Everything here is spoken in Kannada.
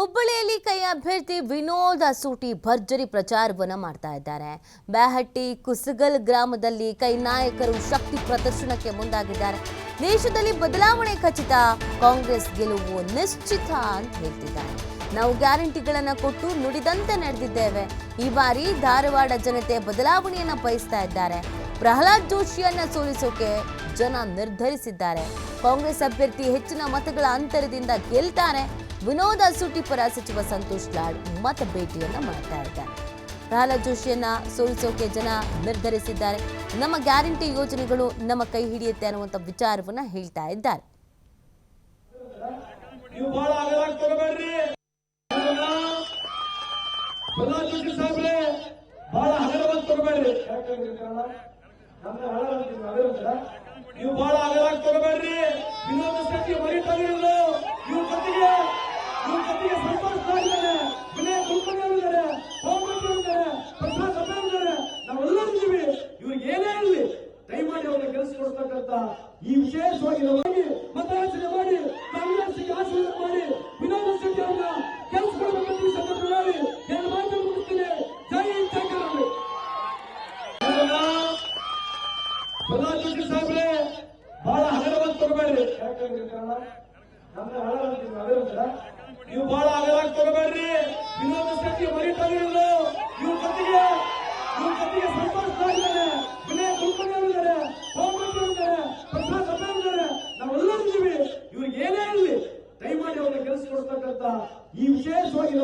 ಹುಬ್ಬಳ್ಳಿಯಲ್ಲಿ ಕೈ ಅಭ್ಯರ್ಥಿ ವಿನೋದ್ ಅಸೂಟಿ ಭರ್ಜರಿ ಪ್ರಚಾರವನ್ನು ಮಾಡ್ತಾ ಇದ್ದಾರೆ. ಬ್ಯಾಹಟ್ಟಿ ಕುಸಗಲ್ ಗ್ರಾಮದಲ್ಲಿ ಕೈ ನಾಯಕರು ಶಕ್ತಿ ಪ್ರದರ್ಶನಕ್ಕೆ ಮುಂದಾಗಿದ್ದಾರೆ. ದೇಶದಲ್ಲಿ ಬದಲಾವಣೆ ಖಚಿತ, ಕಾಂಗ್ರೆಸ್ ಗೆಲುವು ನಿಶ್ಚಿತ ಅಂತ ಹೇಳ್ತಿದ್ದಾರೆ. ನಾವು ಗ್ಯಾರಂಟಿಗಳನ್ನ ಕೊಟ್ಟು ನುಡಿದಂತೆ ನಡೆದಿದ್ದೇವೆ. ಈ ಬಾರಿ ಧಾರವಾಡ ಜನತೆ ಬದಲಾವಣೆಯನ್ನ ಬಯಸ್ತಾ ಇದ್ದಾರೆ. ಪ್ರಹ್ಲಾದ್ ಜೋಶಿಯನ್ನ ಸೋಲಿಸೋಕೆ ಜನ ನಿರ್ಧರಿಸಿದ್ದಾರೆ. ಕಾಂಗ್ರೆಸ್ ಅಭ್ಯರ್ಥಿ ಹೆಚ್ಚಿನ ಮತಗಳ ಅಂತರದಿಂದ ಗೆಲ್ತಾರೆ ವಿನೋದ ಸುಟಿಪರ ಪರ ಸಚಿವ ಸಂತೋಷ್ ಲಾಡ್ ಮತ ಭೇಟಿಯನ್ನ ಮಾಡ್ತಾ ಇದ್ದಾರೆ. ಪ್ರಹ್ಲಾದ್ ಜೋಶಿಯನ್ನ ಸೋಲಿಸೋಕೆ ಜನ ನಿರ್ಧರಿಸಿದ್ದಾರೆ. ನಮ್ಮ ಗ್ಯಾರಂಟಿ ಯೋಜನೆಗಳು ನಮ್ಮ ಕೈ ಹಿಡಿಯುತ್ತೆ ಅನ್ನುವಂಥ ವಿಚಾರವನ್ನ ಹೇಳ್ತಾ ಇದ್ದಾರೆ. ಬಹಳ ಹಗರವಾಗಿ ತರಬೇಡ್ರಿ ನೀವು ಬಹಳ ಅಗಲಾಗಿ ತಗೋಬೇಡ್ರಿ. ವಿನೋದ ಸತಿ ಮರಿತಾಗಿರಲ್ಲ ಇವ್ರ ಜೊತೆಗೆ ಇವ್ರ ಜೊತೆಗೆ ಸಂತೋಷ್ ಇದ್ದಾರೆ ವಿನಯ ಕುಲಕರ್ಣಿ ಇದ್ದಾರೆ ಹೋಮಂತ್ರಿ ಇದ್ದಾರೆ ಪ್ರಸಾದ್ ಇದ್ದಾರೆ ನಾವೆಲ್ಲರೂ ಇದ್ದೀವಿ. ಇವ್ರಿಗೆ ಏನೇ ಇರಲಿ, ದಯಮಾಡಿ ಅವ್ರನ್ನ ಕೆಲಸ ಕೊಡ್ತಕ್ಕಂತ ಈ ವಿಶೇಷವಾಗಿ ಪ್ರಧಾನ ಮಂತ್ರಿ ಸಾಹೇಬ್ರೆ, ಬಹಳ ಹಗರವಾಗಿ ತಗೋಬೇಡ್ರಿ. ನೀವು ಬಹಳ ಅಗಲಾಗಿ ತಗೋಬೇಡ್ರಿ ವಿನೋದ ಶೆಟ್ಟಿ ಮರೀತಾರೆ ಇವ್ರ ಜೊತೆಗೆ ಇವ್ರ ಜೊತೆಗೆ ಸಂಪರ್ಕ ಇದ್ದಾರೆ ವಿನಯ್ ಕುಲಕರ್ಣಿ ಇದ್ದಾರೆ ಹೋಮಂತ್ರಿ ಇದ್ದಾರೆ, ಪ್ರಸಾದ್ ಸಭೆ ಇದ್ದಾರೆ ನಾವೆಲ್ಲರೂ ಇದ್ದೀವಿ. ಇವ್ರಿಗೆ ಏನೇ ಇರಲಿ, ದಯಮಾಡಿ ಅವ್ರನ್ನ ಕೆಲಸ ಕೊಡ್ತಕ್ಕಂತ ಈ ವಿಶೇಷವಾಗಿ